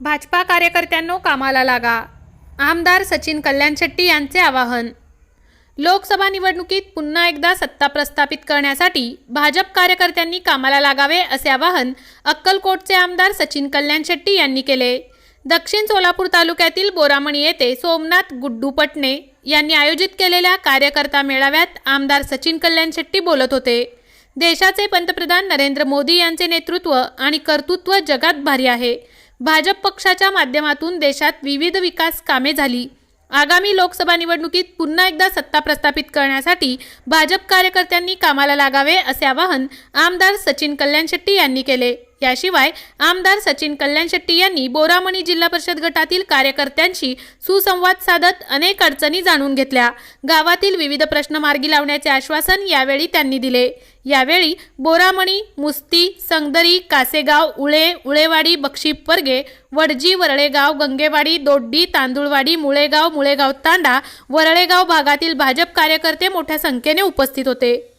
भाजपा कार्यकर्त्यांनो कामाला लागा. आमदार सचिन कल्याण शेट्टी यांचे आवाहन. लोकसभा निवडणुकीत पुन्हा एकदा सत्ता प्रस्थापित करण्यासाठी भाजप कार्यकर्त्यांनी कामाला लागावे असे आवाहन अक्कलकोटचे आमदार सचिन कल्याण शेट्टी यांनी केले. दक्षिण सोलापूर तालुक्यातील बोरामणी येथे सोमनाथ गुड्डू पटणे यांनी आयोजित केलेल्या कार्यकर्ता मेळाव्यात आमदार सचिन कल्याण शेट्टी बोलत होते. देशाचे पंतप्रधान नरेंद्र मोदी यांचे नेतृत्व आणि कर्तृत्व जगात भारी आहे. भाजप पक्षाच्या माध्यमातून देशात विविध विकास कामे झाली. आगामी लोकसभा निवडणुकीत पुन्हा एकदा सत्ता प्रस्थापित करण्यासाठी भाजप कार्यकर्त्यांनी कामाला लागावे असे आवाहन आमदार सचिन कल्याण शेट्टी यांनी केले. याशिवाय आमदार सचिन कल्याण शेट्टी यांनी बोरामणी जिल्हा परिषद गटातील कार्यकर्त्यांशी सुसंवाद साधत अनेक अडचणी जाणून घेतल्या. गावातील विविध प्रश्न मार्गी लावण्याचे आश्वासन यावेळी त्यांनी दिले. यावेळी बोरामणी मुस्ती संगदरी कासेगाव उळे उळेवाडी बक्षीपरगे वडजी वरळेगाव गंगेवाडी दोड्डी तांदुळवाडी मुळेगाव मुळेगाव तांडा वरळेगाव भागातील भाजप कार्यकर्ते मोठ्या संख्येने उपस्थित होते.